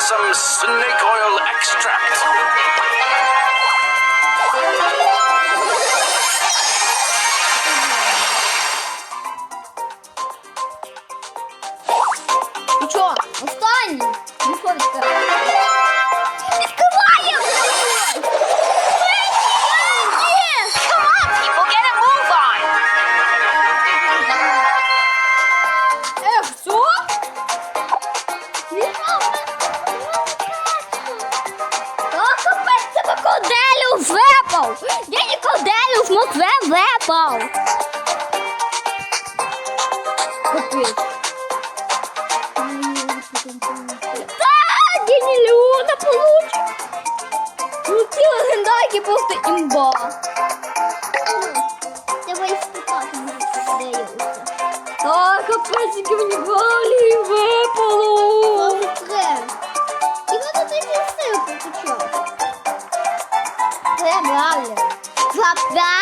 some snake oil extract. Ну чо, останній? Ну що випав! Я крокоделю в мокве випав! Капець. Та, Генілюна получить! Ну ці легендарки просто імба! Давай спитати, де я усе. Так, капець, мені валі випало. І воно тоді все покачав. Це валі. Папа.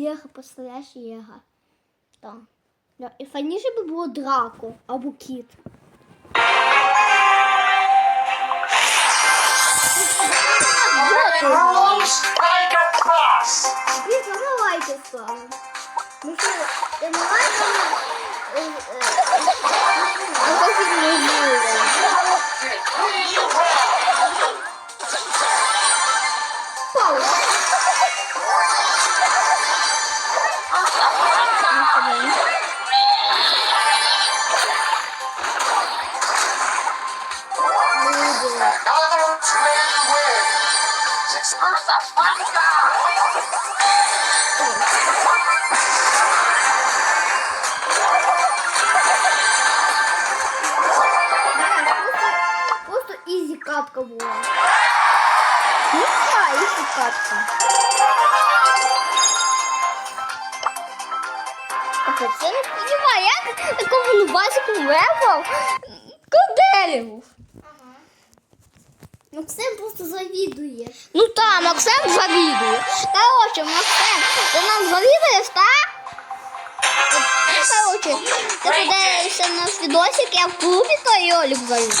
Єга, представляєш Єга. Так. Да, І файніше би було драко або кіт. Ну що, ти на лайки Six versus Просто ізі катка була. Ну так, ізі катка. Я не розумію, як такому нубасику вепав коделів. Максим просто завідує. Ну так, Максим завідує. Короче, Максим, ти нам завідуєш, так? Короче, ти подивишся наш відосик, я в клубі, то і Олік завідує.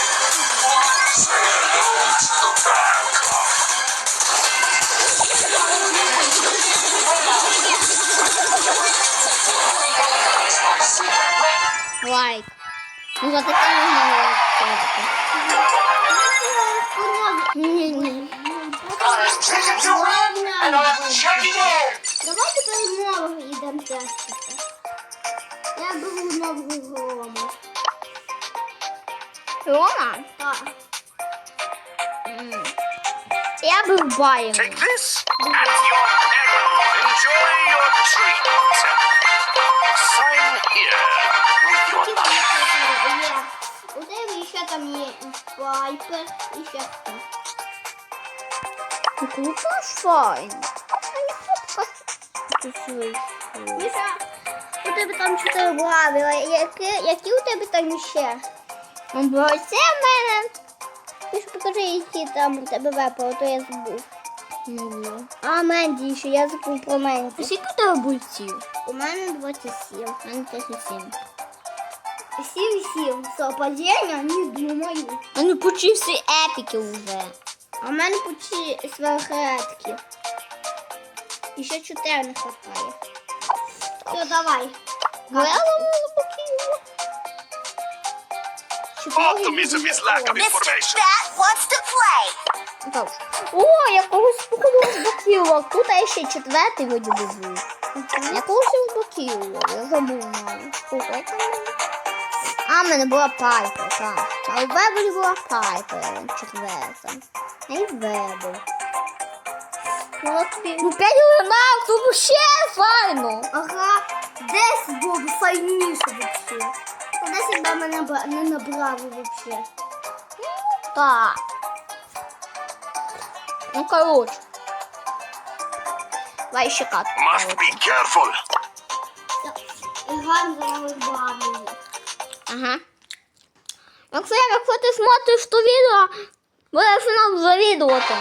Лайк. Ну за таке можна лайк ставити. Ні, ні. Давайте перемогу йдемо тестити. Я беру нову грому. Рома? Так. Я беру Байрон. Take this ще там є Вайпер і ще хто. Круто файн. Міша, у тебе там чотири правила. Які, які у тебе там ще? Бо це в мене. Міша, покажи, які там у тебе випало, то я забув. А Менді ще, я забув про Менді. Скільки у тебе бульців? У мене 27. У мене 37. Сім. Совпадіння? Не думаю. А ну почти всі епіки вже. А в мене почти сверхредки. І ще чотири не хватає. Все, давай. Грала боків. Optimism is of information. Bat wants to play. О, я когось походу з боків. Тут я ще четвертий вроді би був. Я когось з боків. Я забув навіть. Слухай, мене- А, в мене була пайпер, так. А у Вебері була пайпер четверта. А і Вебер. Ну, от тобі. Ну, п'ять елементів, тут ще файно. Ага, десь було б файніше вообще. А десь би мене не набрали вообще. Так. Ну, коротше. Давай ще катку. Must be careful. Іграємо за бравлів. Ага. Максим, якщо ти смотриш то відео, будеш нам завідувати.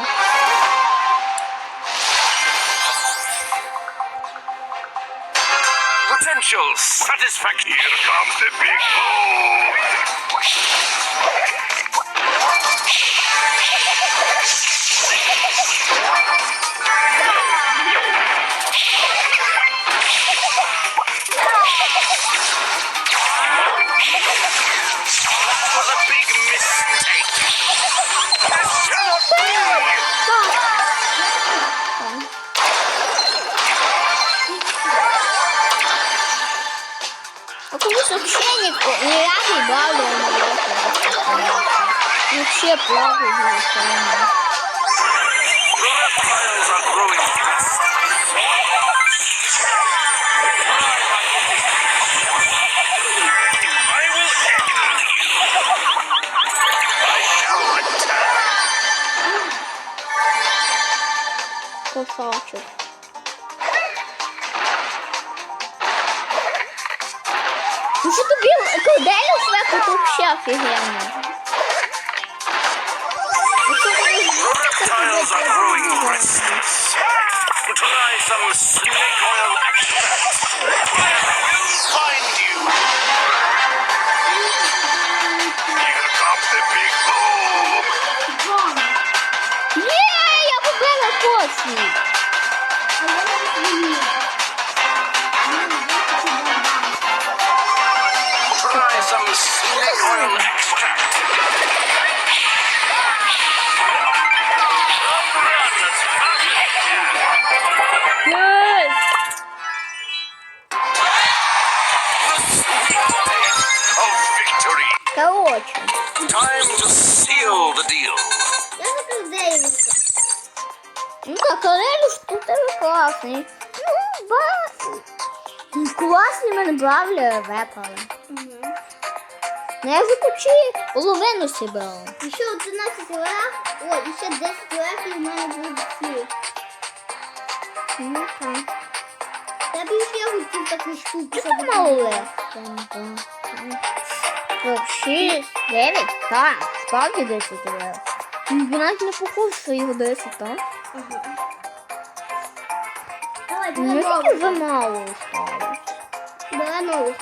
Potential satisfaction. Here comes the big boom. Will handle you. I shall return. Красавчик. Тобі коделю свеку тут ще офігенно. Reptiles are growing restless. Try some snake oil extract. I will find you. Here comes the big boom. Є, я побила коці. Try some snake oil extract. Run as fast as you can. Єс. The sweet taste of victory. Короче. Time to seal the deal. Я закрив Дейвіса. Ну так, Карелюш тут тебе класний. Ну, ба. Ну, Класні мене бравлі вепали. Ну я вже почти половину. І ще 11 лев. О, і ще 10 лев і в мене будуть всі. Ну так. Я б ще хотів таку штуку, Що щоб мало легко? Шість, дев'ять, так, справді 10 лев. Він навіть не похож, що його 10, так? Давай, Ну, бере тільки вже мало стало. Бере нового.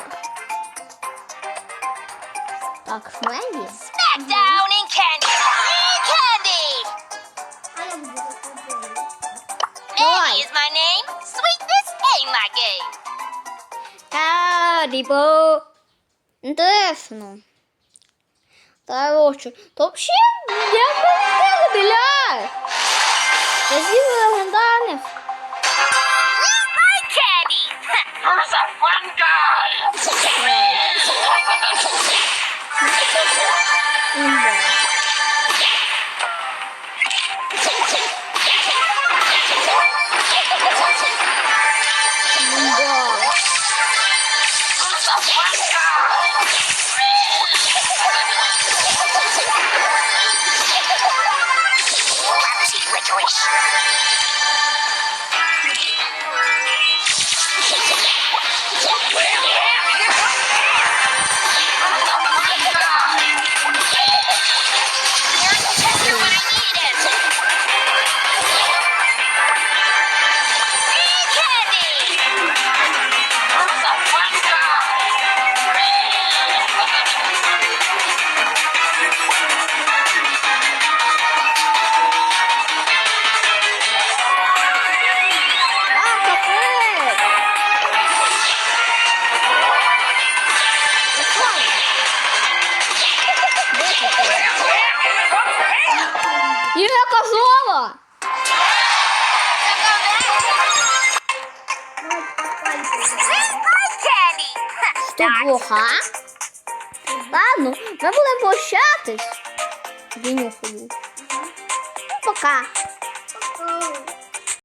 Так, Шмегі. Smackdown in candy. In candy. А я буду закрити. Nanny is my name. Sweetness ain't my game. Карібо. Інтересно. Короче, то взагалі я не біля. Я з'їв легендарних. Candy. Що плоха? Ладно, ми будемо прощатись. Дінюхою. Пока. Ой.